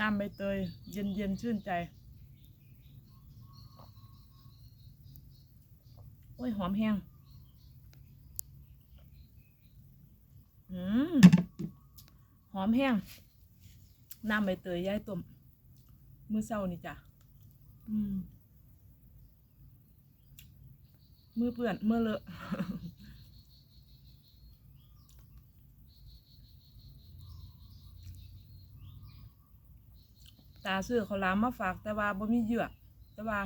น้ำใบเตย เย็นเย็นชื่นใจ โอ้ย หอมแห้งอืมหอมแห้ง น้ำใบเตยย้ายต้มมือเศร้านี่จ้ะอืมมือเปื่อนมือเลอะ ตาซื้อข้าวหลามมาฝากแต่ว่าบ่มีเหยื่อแต่ว่า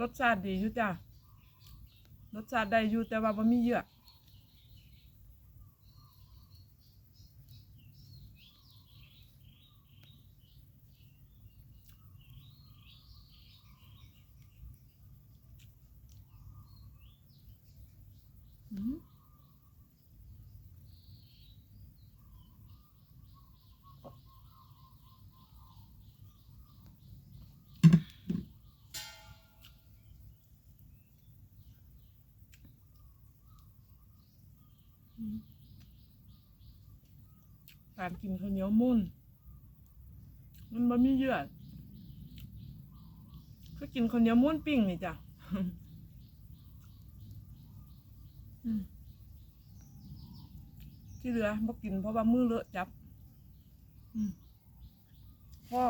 รสชาติดีอยู่จ้ะรสชาติได้อยู่แต่ว่าบ่มีเหยื่ออืม การกินข้าวเหนียวมุ่นมันบ่มีเยื่อคือกินข้าวเหนียวมุ่นปิ้งนี่จ้ะที่เหลือบ่กินเพราะว่ามือเลอะจับพ่อ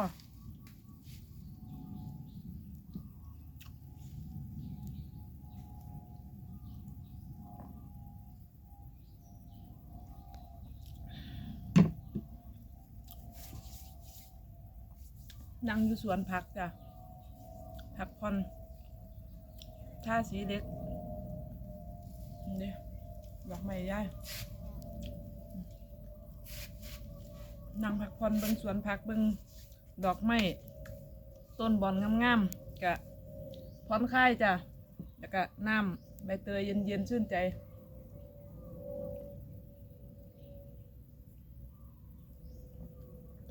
นั่งอยู่สวนผักจ้ะผักพอนท่าสีเล็กนี่ดอกไม้ย่ายนั่งพักผ่อนเบิ่งสวนผักเบิ่งดอกไม้ต้นบอนงามๆกะผ่อนคลายจ้ะแล้วก็น้ำใบเตยเย็นๆชื่นใจ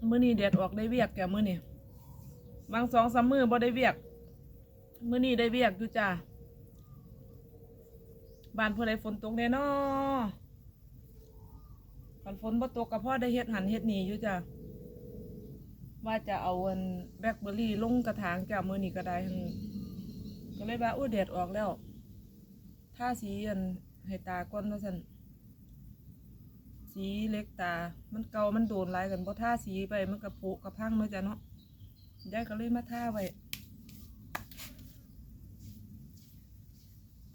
มื้อนี้แดดออกได้เวียกแกมื้อนี้ บางสองสามมือบ่ได้เวียก มื้อนี้ได้เวียกอยู่จ้ะบ้านเพื่อใดฝนตกแน่นอคันฝนบ่ตกก็พอได้เฮ็ดหันเฮ็ดหนีอยู่จ้ะว่าจะเอาอันแบล็คเบอร์รี่ลงกระถางจ้ะมื้อนี้ก็ได้หันก็เลยว่าโอ้แดดออกแล้วทาสีอันให้ตาก่อนว่าซั่นสีเล็กตา มันเกามันโดนลายกันบ่ทาสีไปมันก็ผุกระพังเนาะจ้ะเนาะ ยายก็เลยมาท่าไว้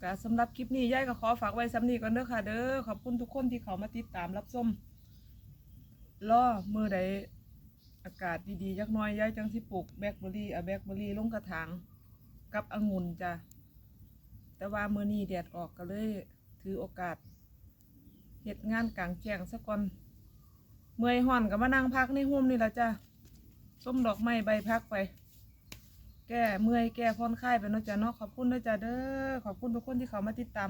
ก็สำหรับคลิปนี้ยายก็ขอฝากไว้สำนี้ก่อนเด้อค่ะ เด้อขอบคุณทุกคนที่เขามาติดตามรับชมรอมือใดอากาศดีๆจักน้อยยายจังสิปลูกแบล็คเบอร์รี่อาแบล็คเบอร์รี่ลงกระถางกับองุ่นจ้ะแต่ว่ามือนี้แดดออกก็เลย ถือโอกาสเฮ็ดงานกลางแจ้งซะก่อนเมื่อยห่อนก็มานั่งพักในห่มนี่ละจ้ะ ส้มดอกไม้ใบพักไป แก้เมื่อยแก้ผ่อนคลายไปเนาะจ้ะเนาะขอบคุณเด้อจ้ะเด้อขอบคุณทุกคนที่เขามาติดตาม